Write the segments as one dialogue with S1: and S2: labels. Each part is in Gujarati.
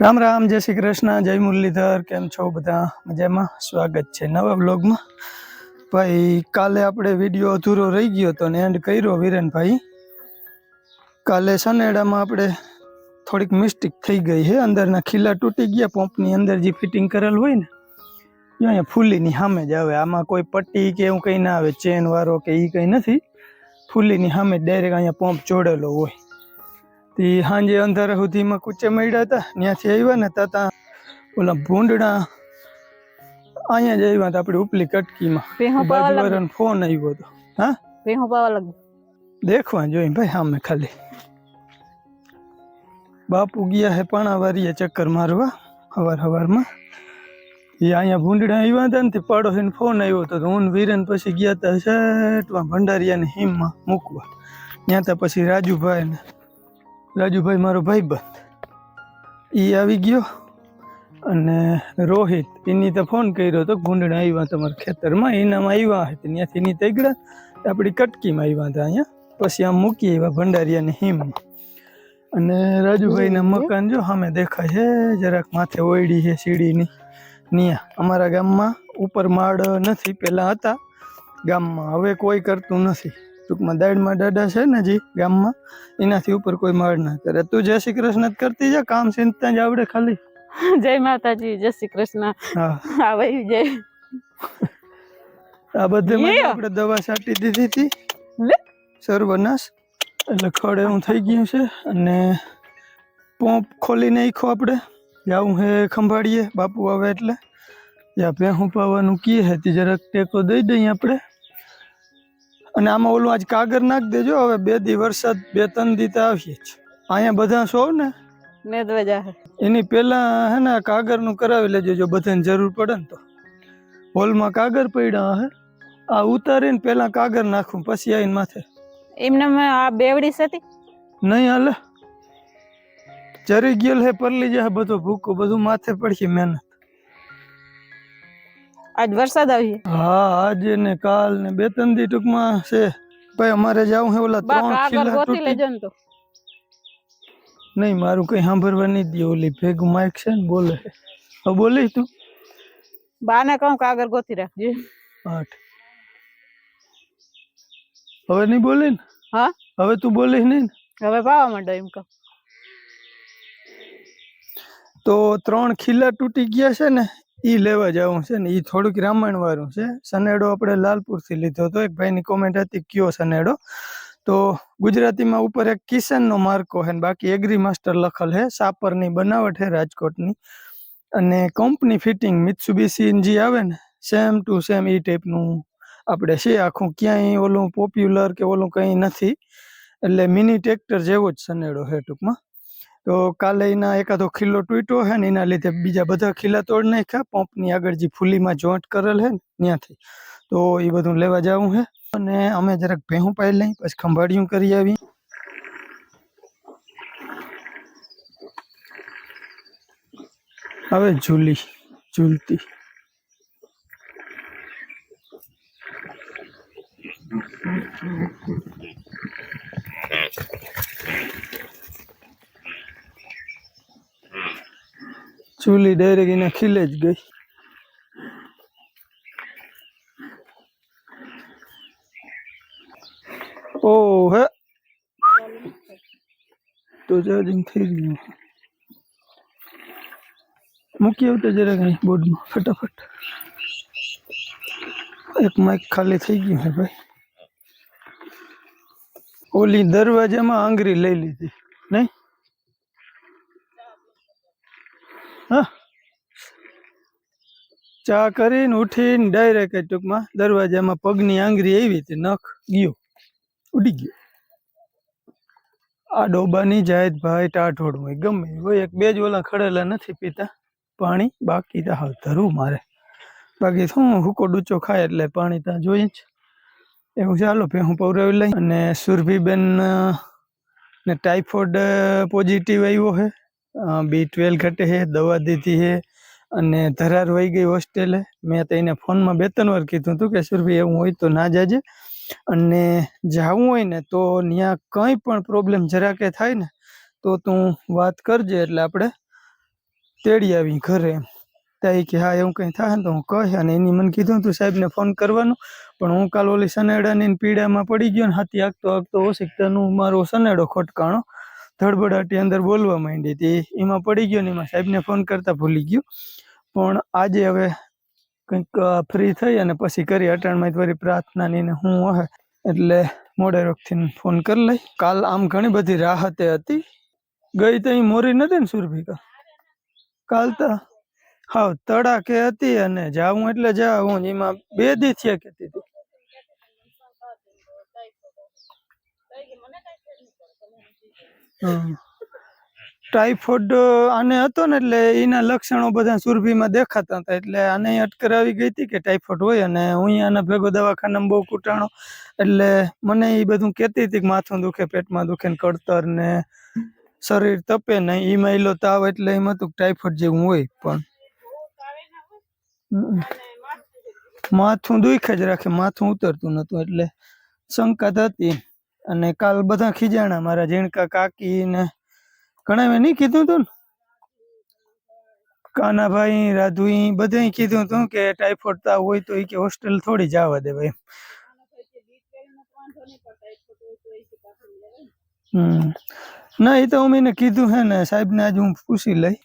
S1: રામ રામ, જય શ્રી કૃષ્ણ, જય મુરલીધર, કેમ છો બધા? મજામાં? સ્વાગત છે નવા બ્લોગમાં ભાઈ, કાલે આપણે વીડિયો અધૂરો રહી ગયો હતો ને એન્ડ કર્યો વિરેનભાઈ. કાલે સનેડામાં આપણે થોડીક મિસ્ટેક થઈ ગઈ છે અંદરના ખીલા તૂટી ગયા, પંપની અંદર જે ફિટિંગ કરેલ હોય ને અહીંયા ફૂલીની સામે જ આવે. આમાં કોઈ પટ્ટી કે એવું કંઈ ના આવે ચેન વાળો કે એ કંઈ નથી. ફૂલીની સામે ડાયરેક્ટ અહીંયા પંપ જોડેલો હોય. તે સાંજે અંધારા સુધીમાં કૂચે મળ્યા હતા. ત્યાંથી આવ્યા ને ત્યાં ઓલા ભૂંડણા અહીંયા જ આવ્યા હતા આપણી ઉપલી કટકીમાં. બાજુવાળાનો ફોન આવ્યો હતો. હા?
S2: ભેહું પાવા લાગ
S1: દેખવા જોઈએ ભાઈ સામે ખાલી. બાપુ ગયા હે પાણાવારીએ ચક્કર મારવા હવાર હવારમાં. એ અહીંયા ભૂંડડા આવ્યા હતા ને તે પાડોશીને ફોન આવ્યો હતો. તો હું વીરેન પછી ગયા હતા શેટમાં ભંડારિયાની હિમમાં મૂકવા. ત્યાં પછી રાજુભાઈ ને રાજુભાઈ મારો ભાઈબંધ એ આવી ગયો અને રોહિત એની તો ફોન કર્યો હતો ગુંડણા આવ્યા તમારા ખેતરમાં એનામાં આવ્યા હતા ત્યાંથી એની તગડા આપણી કટકીમાં આવ્યા હતા અહીંયા. પછી આમ મૂકી આવ્યા ભંડારિયાની હિમમાં. અને રાજુભાઈના મકાન જો સામે દેખાય છે જરાક માથે ઓયડી છે સીડીની. નિયા અમારા ગામમાં ઉપર માળ નથી પહેલાં હતા ગામમાં. હવે કોઈ કરતું નથી. ટૂંકમાં દાડમાં દાડા છે ને જી ગામમાં. એનાથી ઉપર કોઈ માળ ના કરે. તું જય શ્રી કૃષ્ણ જ કરતી જા કામ ચિંતા જ આવડે ખાલી.
S2: જય માતાજી જય શ્રી કૃષ્ણ. આવી જય.
S1: આ બધે આપણે દવા છાંટી દીધી હતી.
S2: લે.
S1: સર્વનાશ. એટલે ખડ એવું થઈ ગયું છે અને પોંપ ખોલી નાખો આપણે. જાવું હે ખંભાળીએ બાપુ આવે એટલે. જ્યાં ભેહું પાવાનું કીએ હતી જરાક ટેકો દઈ દઈએ આપણે. અને આમાં ઓલું આજ કાગર નાખ દેજો હવે બે દી વરસાદ બે ત્રણ દી તો આવીએ જ. અહીંયા બધા સો ને? એની પહેલા હે ને કાગરનું કરાવી લેજો જો બધાને જરૂર પડે ને તો. હોલમાં કાગર પડ્યા હે. આ ઉતારીને પહેલા કાગર નાખું પછી આવીને માથે.
S2: એમને આ બેવડી સતી?
S1: નહીં હાલે. ચરી ગયેલ હે પરલી જાય બધો ભૂકો બધું માથે પડશે મહેનત.
S2: આજ વરસાદ આવી
S1: હા આજે ને કાલ ને બે ત્રણ દી ટૂંકમાં છે. ભાઈ અમારે જાવું હે ઓલા
S2: બા
S1: ત્રણ
S2: કાગળ
S1: ખીલા
S2: ગોતી
S1: તૂટી.
S2: લેજો ને તો.
S1: નહીં મારું કઈ સાંભળવા નહીં દે ઓલી ભેગું માઇક છે ને બોલે. છે હવે બોલી તું.
S2: બાને કહું કાગળ ગોતી રાખજો.
S1: આઠ હવે નહીં બોલી ને?
S2: હા?
S1: હવે તું બોલીશ નહીં ને?
S2: હવે પાવા માંડો એમ કહું.
S1: તો ત્રણ ખીલા તૂટી ગયા છે ને ઈ લેવા જવું છે ને એ થોડુંક રામાયણ વાળું છે. સનેડો આપણે લાલપુરથી લીધો હતો. એક ભાઈની કોમેન્ટ હતી, કયો સનેડો? તો ગુજરાતીમાં ઉપર એક કિશનનો માર્કો છે બાકી એગ્રી માસ્ટર લખલ છે. સાપરની બનાવટ છે રાજકોટની. અને કંપની ફિટિંગ મિત્સુબીસી જે આવે ને સેમ ટુ સેમ એ ટાઈપનું આપણે છે. આખું ક્યાંય ઓલું પોપ્યુલર કે ઓલું કંઈ નથી. એટલે મિની ટ્રેક્ટર જેવો જ સનેડો છે ટૂંકમાં. તો કાલે એના એકાદો ખીલો તૂટ્યો છે ને, એના લીધે બીજા બધા ખીલા તોડ નાખ્યા. પંપની આગળ જે ફૂલીમાં જોઈન્ટ કરેલ છે ને, ત્યાંથી. તો એ બધું લેવા જવું છે અને અમે જરાક ભેહું પાઈ લઈ, પછી ખંભાળિયું કરી આવી હવે ઝૂલી, ઝૂલતી. ચૂલી ડાયરેક્ટ એને ખીલે જ ગઈ ઓ હે તો ચાર્જિંગ થઈ ગયું મૂકી આવતો જરા કઈ બોર્ડમાં, ફટાફટ. એક માઇક ખાલી થઈ ગયું હે ભાઈ. ઓલી દરવાજામાં આંગળી લઈ લીધી, નહીં? હા. ચા કરીને ઉઠીને ડાયરેક્ટ ટૂંકમાં દરવાજામાં પગની આંગળી આવી હતી, નખ ગયો, ઉડી ગયો. આ ડોબાની જાયદ ભાઈ હોય, ગમે હોય, એક બે જ ઓલા ખડેલા નથી પીતા, પાણી બાકી હાલ ધરવું મારે. બાકી શું, હુકો ડૂચો ખાય એટલે પાણી ત્યાં જોઈએ જ. એવું ચાલો, ભાઈ હું પૌરાવી લઈ અને સુરભીબેન ને ટાઈફોઈડ પોઝિટિવ આવ્યો છે. બી ટ્વેલ્વ ઘટે છે દવા દીધી છે અને ધરાર વહી ગઈ હોસ્ટેલે. મેં તો એને ફોનમાં બે ત્રણ વાર કીધું હતું કે સુરભી એવું હોય તો ના જાજે. અને જાવું હોય ને તો ત્યાં કંઈ પણ પ્રોબ્લેમ જરાકે થાય ને તો તું વાત કરજે એટલે આપણે તેડી આવી ઘરે ત્યાં કે, હા, એવું કંઈ થાય ને તો હું કહે અને એની મને કીધું તું સાહેબને ફોન કરવાનો. પણ હું કાલ ઓલી સનેડાની પીડામાં પડી ગયો ને, હાથી આગતો આગતો ઓશિકતાનું મારો સનેડો ખોટકાણો. ધડબડાટી અંદર બોલવા માંડી હતી. એમાં પડી ગયો ને એમાં સાહેબને ફોન કરતા ભૂલી ગયો. પણ આજે હવે કંઈક ફ્રી થઈ અને પછી કરી અટાણમાં વળી પ્રાર્થના ની હું હે એટલે મોડે રોકથી ફોન કરી લઈ. કાલ આમ ઘણી બધી રાહતે હતી. ગઈ તો મોરી નથી ને સુરભિકા? કાલ તો હાવ તડાકે હતી અને જાવું એટલે જાવું એમાં બે દી થયા કહેતી હતી હમ. આને હતો ને એટલે એના લક્ષણો બધા સુરભીમાં દેખાતા હતા. એટલે આને અટકર આવી ગઈ હતી કે ટાઇફોઇડ હોય અને હું આના ભેગો દવાખાનામાં બહુ કૂટાણો. એટલે મને એ બધું કહેતી હતી કે માથું દુખે, પેટમાં દુખે ને કળતર ને શરીર તપે ને એમાં એલો તાવ એટલે એમ હતું કે જેવું હોય પણ. માથું દુખે જ રાખે, માથું ઉતરતું નતું એટલે શંકાત હતી. અને કાલ બધા ખીજાણા, મારા ઝીણકા કાકી ને ઘણા મેં નહીં કીધું તું ને? કાનાભાઈ રાધુઈ બધા કીધું તું કે ટાઈફોઈડ તાવ હોય તો એ કે હોસ્ટેલ થોડી જવા દે ભાઈ. હમ. ના એ તો હું એને કીધું હે ને, સાહેબને આજે હું પૂછી લઈ.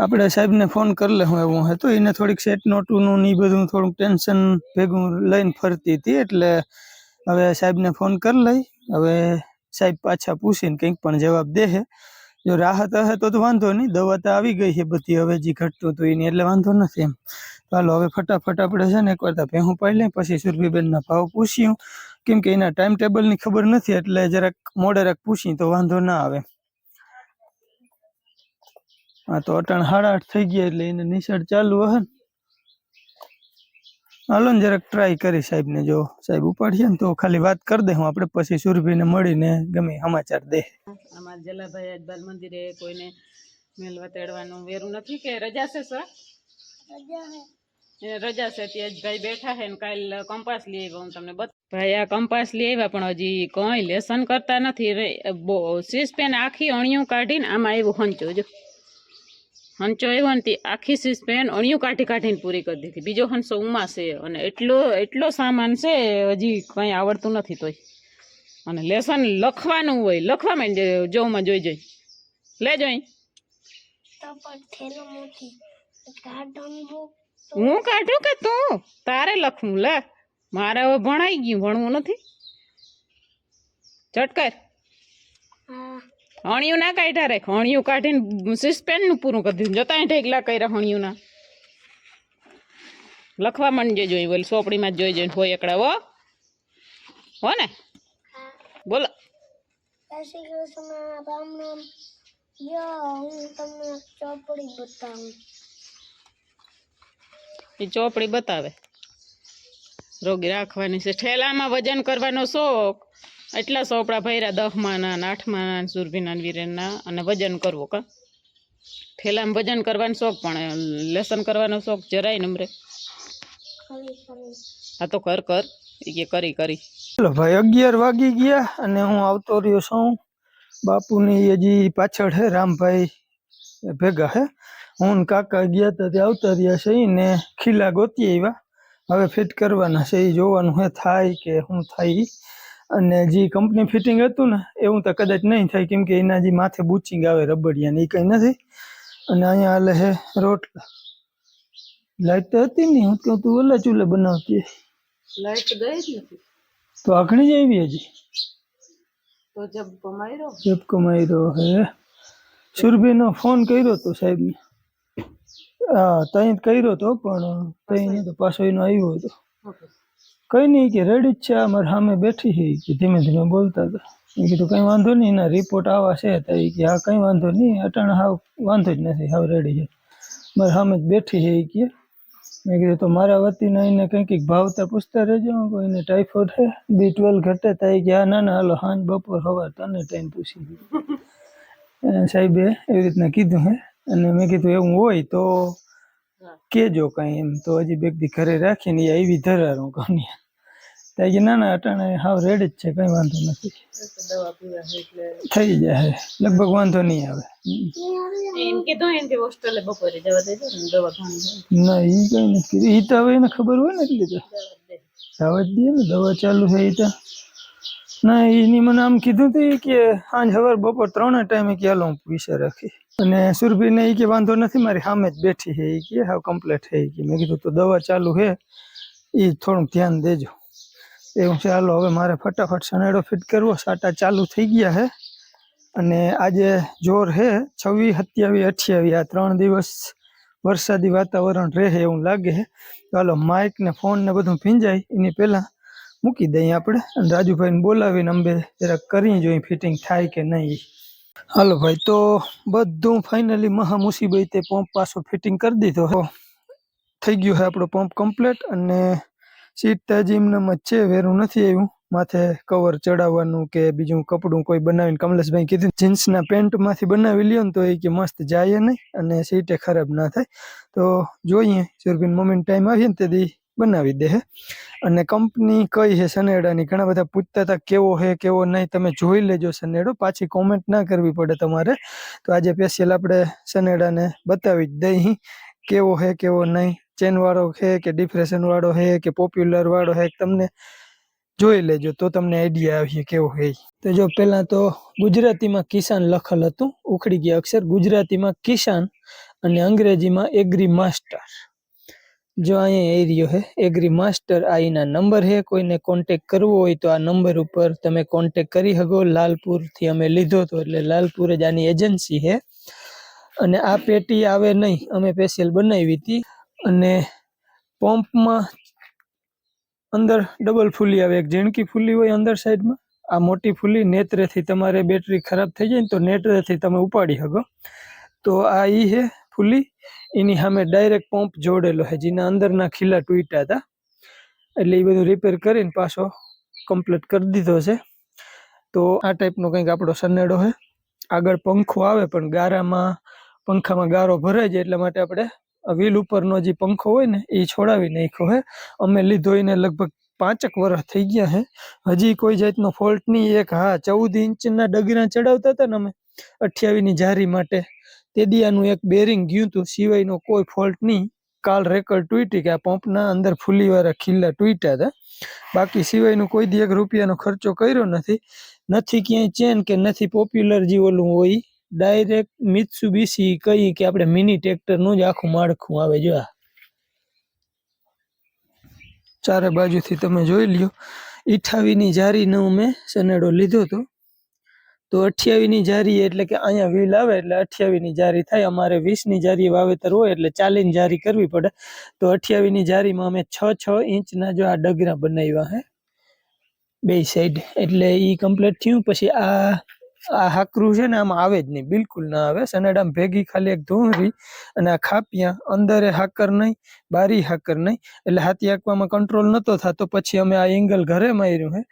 S1: આપણે સાહેબને ફોન કરી લે હું એવું હતું એને થોડીક સેટ નોટુનું ને ઈ બધું થોડુંક ટેન્શન ભેગું લઈને ફરતી હતી એટલે હવે સાહેબને ફોન કરી લઈ, હવે સાહેબ પાછા પૂછીને કંઈક પણ જવાબ દે છે જો રાહત હશે તો તો વાંધો નહીં, દવા તો આવી ગઈ છે બધી હવે જે ઘટતું હતું એની, એટલે વાંધો નથી એમ. ચાલો હવે ફટાફટ આપણે છે ને એકવાર તો ભેહું પાડી લઈ પછી સુરભીબેનના ભાવ પૂછ્યું કેમ કે એના ટાઈમ ટેબલની ખબર નથી, એટલે જરાક મોડે પૂછી તો વાંધો ના આવે. હા તો અટાણ સાડા આઠ થઈ ગયા, એટલે એને નિશાળ ચાલુ હશે ને. હાલો ને જરાક ટ્રાય કરી સાહેબને જો સાહેબ ઉપાડીએ ને તો ખાલી વાત કરી દે હું આપણે પછી સુરભીને મળીને ગમે સમાચાર દે.
S2: અમારા જલાભાઈ આજ બાલ મંદિરે કોઈને મેલવા તેડવાનું વેરું નથી કે? રજા છે સર? એ રજા છે ત્યાં જ ભાઈ બેઠા છે ને કાલ કંપાસ લઈ આવ્યા હું તમને બત ભાઈ આ કંપાસ લઈ આવ્યા પણ હજી કંઈ લેસન કરતા નથી. રે બહુ સીસ પેન આખી અણિયું કાઢીને આમાં આવ્યું હંચો જો. હંચો આવ્યો ને તે આખી સીસ પેન અણિયું કાઢી કાઢીને પૂરી કરી દીધી. બીજો હંસો ઉમા છે અને એટલો એટલો સામાન છે હજી કંઈ આવડતું નથી તોય. અને લેસન લખવાનું હોય લખવા માંડે જોમાં જોઈ જોઈ. લે જોઈ. હું કાઢું કે તું? તારે લખવું લે. મારે હવે ભણાઈ ગયું ભણવું નથી. ચટકર
S3: હા.
S2: હણિયું ના કાઢ્યા રે. હણિયું કાઢીને સિસ્પેનનું પૂરું કરી દીધું. જતા ઢેકલા કર્યા હણિયું ના લખવા માંડજે જોઈ બોલ સોપડીમાં જ જોઈ જોઈને હોય એકડા હો. હો ને?
S3: હા
S2: બોલો.
S3: જય શ્રી કૃષ્ણ રામ રામ. યો હું તમને એક ચોપડી બતાવું.
S2: એ ચોપડી બતાવે. રોગી રાખવાની છે. ઠેલામાં વજન કરવાનો શોખ. એટલા ચોપડા ભર્યા દહમાના આઠમાના સુરભીના વીરેના અને વજન કરવું કા. થેલામાં વજન કરવાનો શોખ પણ લેસન કરવાનો શોખ જરાય નમરે.
S3: ખરી
S2: તો કર કર. એ કરી કરી.
S1: ભાઈ, અગિયાર વાગી ગયા અને હું આવતો રહ્યો છું બાપુની હજી પાછળ હે, રામભાઈ ભેગા હે. હું કાકા ગયા હતા તે આવતા રહ્યા છે ને ખીલા ગોતી આવ્યા. હવે ફિટ કરવાના છે જોવાનું હે થાય કે શું થાય. અને જે કંપની ફિટિંગ હતું ને એવું તો કદાચ નહીં થાય કેમ કે એના જે માથે બુચિંગ આવે રબડિયાને એ કંઈ નથી. અને અહીંયા હાલે હે રોટલા. લાઈટ તો હતી નહીં હું કહું તું ઓલા ચૂલે બનાવતી
S2: લાઈટ ગઈ જ નથી.
S1: તો આખણી જ આવી હજી.
S2: તો જબ કમાયરો
S1: જબ કમાયરો હે. સુરભીનો ફોન કર્યો તો સાહેબને હા તઈ કર્યો તો પણ તઈ તો પાછો એનો આવ્યો હતો. કઈ નહીં કે રેડી જ છે આ મારી સામે બેઠી છે કે ધીમે ધીમે બોલતા હતા. મેં કીધું કંઈ વાંધો નહીં એના રિપોર્ટ આવા છે તો એ કે હા, કંઈ વાંધો નહીં અટાણે હાવ વાંધો જ નથી, હાવ રેડી છે. મારે સામે જ બેઠી છે એ કે. મેં કીધું તો મારા વતીના એને કંઈક કંઈક ભાવતા પૂછતા રહેજો કોઈને ટાઈફોઇડ છે બી ટ્વેલ્વ ઘટે તો એ કે હા, ના ના, હાલો સાંજ બપોર હવાર તને ટાઈમ પૂછી દીધું સાહેબે એવી રીતના કીધું હે, અને મેં કીધું એવું હોય તો કેજો કઈ એમ તો હજી બેગ દી ઘરે રાખીને એ આવી ધરારું કહું ત્યાં કે ના ના અટાણે હાવ રેડ જ છે કઈ વાંધો નથી. થઈ જાય લગભગ વાંધો નહીં આવે.
S2: એમ કીધું એમ કે હોસ્ટેલે બપોરે જવા દેજો ને દવા ઘણી
S1: ના એ કઈ નથી કીધું. તો હવે એને ખબર હોય ને એટલી તો. દવા જ દે. ને દવા ચાલુ છે ઈ તો. ના એની મને આમ કીધું હતું કે સાંજ સવાર બપોર ત્રણે ટાઈમે કે હાલો હું પૈસા રાખી. અને સુરભીને એ કે વાંધો નથી, મારી સામે જ બેઠી છે એ કે, હાવ કમ્પ્લીટ છે ગઈ મેં કીધું તો દવા ચાલુ છે એ થોડુંક ધ્યાન દેજો. એવું છે, હાલો, હવે મારે ફટાફટ સનેડો ફિટ કરવો, સાટા ચાલુ થઈ ગયા છે. અને આજે જોર છે, છવ્વીસ, સત્યાવીસ, અઠ્યાવીસ, આ ત્રણ દિવસ વરસાદી વાતાવરણ રહે એવું લાગે છે. ચાલો માઇક ને ફોન ને બધું ભીંજાય, એની પહેલાં મૂકી દઈએ આપણે. અને રાજુભાઈને બોલાવીને અંબે જરાક કરી જોઈએ ફિટિંગ થાય કે નહીં. હાલો ભાઈ, તો બધું ફાઇનલી મહા મુસીબતે પંપ પાછો ફિટિંગ કરી દીધો. થઈ ગયું છે આપણો પંપ કમ્પ્લીટ અને સીટ તાજી એમનામાં છે, વેરું નથી આવ્યું માથે કવર ચડાવવાનું કે બીજું કપડું કોઈ બનાવીને કમલેશભાઈ કીધું જીન્સના પેન્ટમાંથી બનાવી લ્યો ને તો એ કે મસ્ત જાય નહીં અને સીટે ખરાબ ના થાય તો જોઈએ સુરભીન મમ્મીને ટાઈમ આવીએ ને તેથી બનાવી દે હે. અને કંપની કઈ છે સનેડાની ઘણા બધા પૂછતા હતા કેવો છે કેવો નહીં, તમે જોઈ લેજો સનેડો પાછી કોમેન્ટ ના કરવી પડે તમારે. તો આજે સ્પેશિયલ આપણે સનેડાને બતાવી જ દઈ કેવો છે કેવો નહીં ચેન વાળો છે કે ડિફ્રેશન વાળો છે કે પોપ્યુલર વાળો છે તમને જોઈ લેજો તો તમને આઈડિયા આવીએ કેવો છે તો જો પહેલાં તો ગુજરાતીમાં કિસાન લખેલ હતું, ઉખડી ગયા અક્ષર, ગુજરાતીમાં કિસાન અને અંગ્રેજીમાં એગ્રી માસ્ટર જો અહીંયા એરિયો છે એગ્રી માસ્ટર આ એના નંબર છે કોઈને કોન્ટેક કરવો હોય તો આ નંબર ઉપર તમે કોન્ટેક કરી શકો. લાલપુરથી અમે લીધો તો એટલે લાલપુર જ આની એજન્સી છે અને આ પેટી આવે નહીં, અમે સ્પેશિયલ બનાવી હતી. અને પંપમાં અંદર ડબલ ફૂલી આવે, એક ઝીણકી ફૂલી હોય અંદર સાઈડમાં. આ મોટી ફૂલી નેત્રેથી તમારે બેટરી ખરાબ થઈ જાય ને તો નેત્રેથી તમે ઉપાડી શકો. તો આ એ છે ફૂલી એની સામે ડાયરેક્ટ પંપ જોડેલો છે, જેના અંદરના ખીલા તૂટ્યા હતા. એટલે એ બધું રિપેર કરીને પાછો કમ્પ્લીટ કરી દીધો છે. તો આ ટાઈપનો કંઈક આપણો સનેડો છે. આગળ પંખો આવે, પણ ગારામાં, પંખામાં ગારો ભરાય જાય, એટલા માટે આપણે વ્હીલ ઉપરનો જે પંખો હોય ને, એ છોડાવી નાખ્યો છે. અમે લીધો એને લગભગ પાંચેક વર્ષ થઈ ગયા છે. હજી કોઈ જાતનો ફોલ્ટ નહીં. એક હા, ચૌદ ઇંચના ડગરા ચડાવતા હતા ને અમે, અઠ્યાવીસની જારી માટે. તે દિયાનું એક બેરિંગ ગયું હતું સિવાયનો કોઈ ફોલ્ટ નહીં. કાલ રેકર્ડ તૂટી કે આ પંપના અંદર ફૂલીવાળા ખીલ્લા તૂટ્યા હતા. બાકી સિવાયનું કોઈ દી એક રૂપિયાનો ખર્ચો કર્યો નથી. નથી ક્યાંય ચેન કે નથી પોપ્યુલર જે ઓલું હોય. ડાયરેક્ટ મિત્સુબીસી કહી કે આપણે મિની ટ્રેક્ટરનું જ આખું માળખું આવે જો ચારે બાજુથી તમે જોઈ લ્યો. ઈઠાવીની જારીનો મેં સનેડો લીધો હતો. તો અઠ્યાવીસની જારી એટલે કે અહીંયા વીલ આવે એટલે અઠ્યાવીસની જારી થાય. અમારે વીસની જારી વાવેતર હોય એટલે ચાલીની જારી કરવી પડે. તો અઠ્યાવીસની જારીમાં અમે છ છ ઇંચના જો આ ડગરા બનાવ્યા હે, બે સાઈડ એટલે એ કમ્પ્લીટ થયું. પછી આ આ હાકરું છે ને આમાં આવે જ નહીં. બિલકુલ ના આવે. સનેડામાં ભેગી ખાલી એક ધૂંરી અને આ ખાપિયા. અંદરે હાકર નહીં, બારી હાકર નહીં. એટલે હાથી હાંકવામાં કંટ્રોલ નહોતો થતો. પછી અમે આ એંગલ ઘરે માર્યું હે.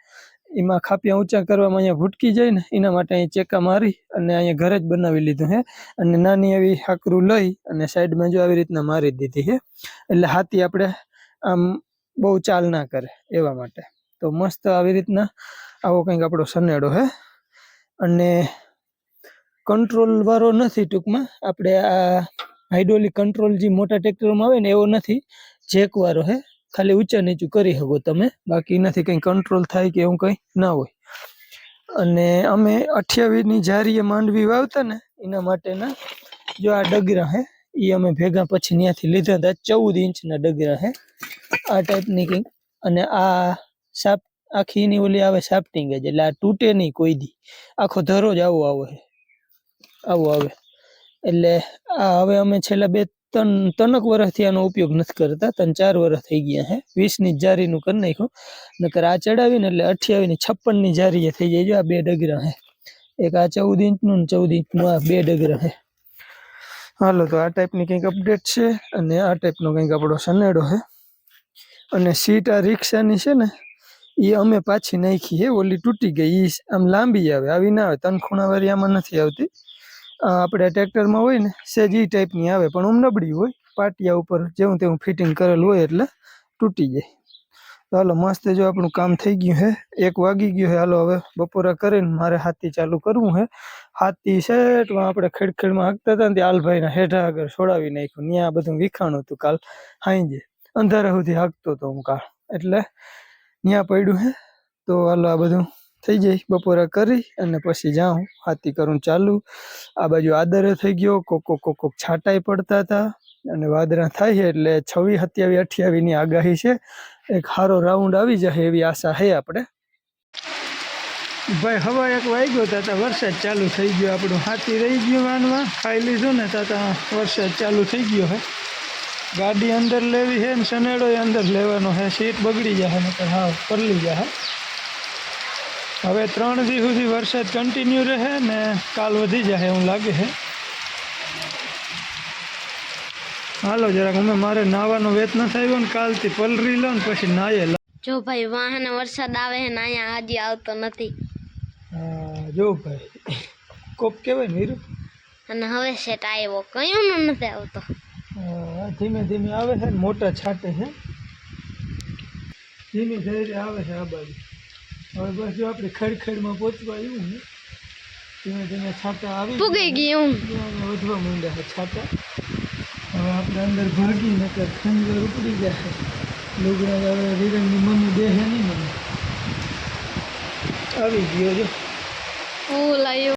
S1: એમાં ખાપિયા ઊંચા કરવામાં અહીંયા ભૂટકી જાય ને, એના માટે અહીં ચેકા મારી અને અહીંયા ઘરે જ બનાવી લીધું હે. અને નાની એવી હાકરું લઈ અને સાઈડમાં જો આવી રીતના મારી દીધી છે એટલે હાથી આપણે આમ બહુ ચાલ ના કરે એવા માટે. તો મસ્ત આવી રીતના આવો કંઈક આપણો સનેડો હે. અને કંટ્રોલ વાળો નથી ટૂંકમાં. આપણે આ હાઇડ્રોલિક કંટ્રોલ જે મોટા ટ્રેક્ટરોમાં આવે ને એવો નથી. જેક વાળો હે. ખાલી ઊંચા નીચું કરી શકો તમે. બાકી એનાથી કંઈ કંટ્રોલ થાય કે એવું કંઈ ના હોય. અને અમે અઠ્યાવીસની જારીએ માંડવી વાવતા ને, એના માટેના જો આ ડગરા હે એ અમે ભેગા પછી ત્યાંથી લીધા હતા. ચૌદ ઇંચના ડગરા હે, આ ટાઈપની કંઈક. અને આ સાપ, આખી એની ઓલી આવે સાપટિંગ જ, એટલે આ તૂટે નહીં કોઈ દી. આખો ધરો જ આવો આવો. આવો આવે. એટલે આ હવે અમે છેલ્લા બે ત્રણ તનક વર્ષથી આનો ઉપયોગ નથી કરતા ત્રણ ચાર વર્ષ થઈ ગયા હે. વીસની જારીનું કરી નાખ્યું. નકર આ ચડાવીને એટલે અઠ્યાવીસની છપ્પનની જારી થઈ જાય જો આ બે ડગરા હે. એક આ ચૌદ ઇંચનું ને ચૌદ ઇંચનું આ બે ડગરા હે. હાલો, તો આ ટાઈપની કંઈક અપડેટ છે અને આ ટાઈપનો કંઈક આપણો સનેડો છે અને સીટ આ રિક્ષાની છે ને એ અમે પાછી નાખી હે, ઓલી તૂટી ગઈ એ આમ લાંબી આવે, આવી ના આવે. તન ખૂણાવાળી આમાં નથી આવતી. આપણે ટ્રેક્ટરમાં હોય ને, સેજ એ ટાઈપની આવે, પણ આમ નબળી હોય, પાટિયા ઉપર જેવું તેવું ફિટિંગ કરેલ હોય એટલે તૂટી જાય. તો હાલો, મસ્ત જો આપણું કામ થઈ ગયું હે, એક વાગી ગયું હે, હાલો હવે બપોરા કરીને મારે હાથી ચાલુ કરવું હે. હાથી શેટમાં આપણે ખેડખેડમાં હાંકતા હતા ને ત્યાં આલભાઈના હેઠા આગળ છોડાવી નાખ્યું ત્યાં બધું વિખાણું હતું કાલ હાંજે અંધારા સુધી હાંકતો હતો હું કાલ, એટલે ત્યાં પડ્યું હે. તો હાલો આ બધું થઈ જાય, બપોરા કરી અને પછી જાઉં. હાથી કરું ચાલુ. આ બાજુ આદરે થઈ ગયો, કોકો કોકો છાંટાઈ પડતા હતા અને વાદળા થાય એટલે છવ્વીસ સત્યાવીસ અઠ્યાવીસની આગાહી છે. એક સારો રાઉન્ડ આવી જાય એવી આશા છે આપણે. ભાઈ, હવા એક વાગ્યો તાતા વરસાદ ચાલુ થઈ ગયો, આપણું હાથી રહી ગયું વાનમાં ખાઈ લીધું ને, તાતા વરસાદ ચાલુ થઈ ગયો હે. ગાડી અંદર લેવી છે ને સનેડો અંદર લેવાનો હે, સીટ બગડી જશે ને હા પરલી જશે હવે ત્રણ દી સુધી વરસાદ કન્ટિન્યુ રહે ને કાલ વધી જાય એવું લાગે છે. હાલો જરાક અમે મારે નાવાનો વેત ન થયો ને કાલથી પલરી લો ને પછી નાયે
S3: જો ભાઈ વાહન વરસાદ આવે છે ને અહીંયા આજે આવતો નથી.
S1: જો ભાઈ કોપ કહેવાય ને વીરુ
S3: અને હવે સેટ આવ્યો કયું નથી આવતો?
S1: ધીમે ધીમે આવે છે ને મોટા છાટે છે. ધીમે ધીરે આવે છે આ બાજુ. હવે બસ જો આપણે ખડખડમાં પહોંચવા આવ્યું ને ધીમે ધીમે છાંટા આવી
S3: પૂગી ગયું
S1: ગયા, વધવા માંડ્યા છાંટા. હવે આપણે અંદર ભાગી નકર ખંજર ઉપડી જશે લુગડા હવે વિરંગની મમ્મી દેહે નહીં મને. આવી ગયો જો.
S3: ઓ આવ્યું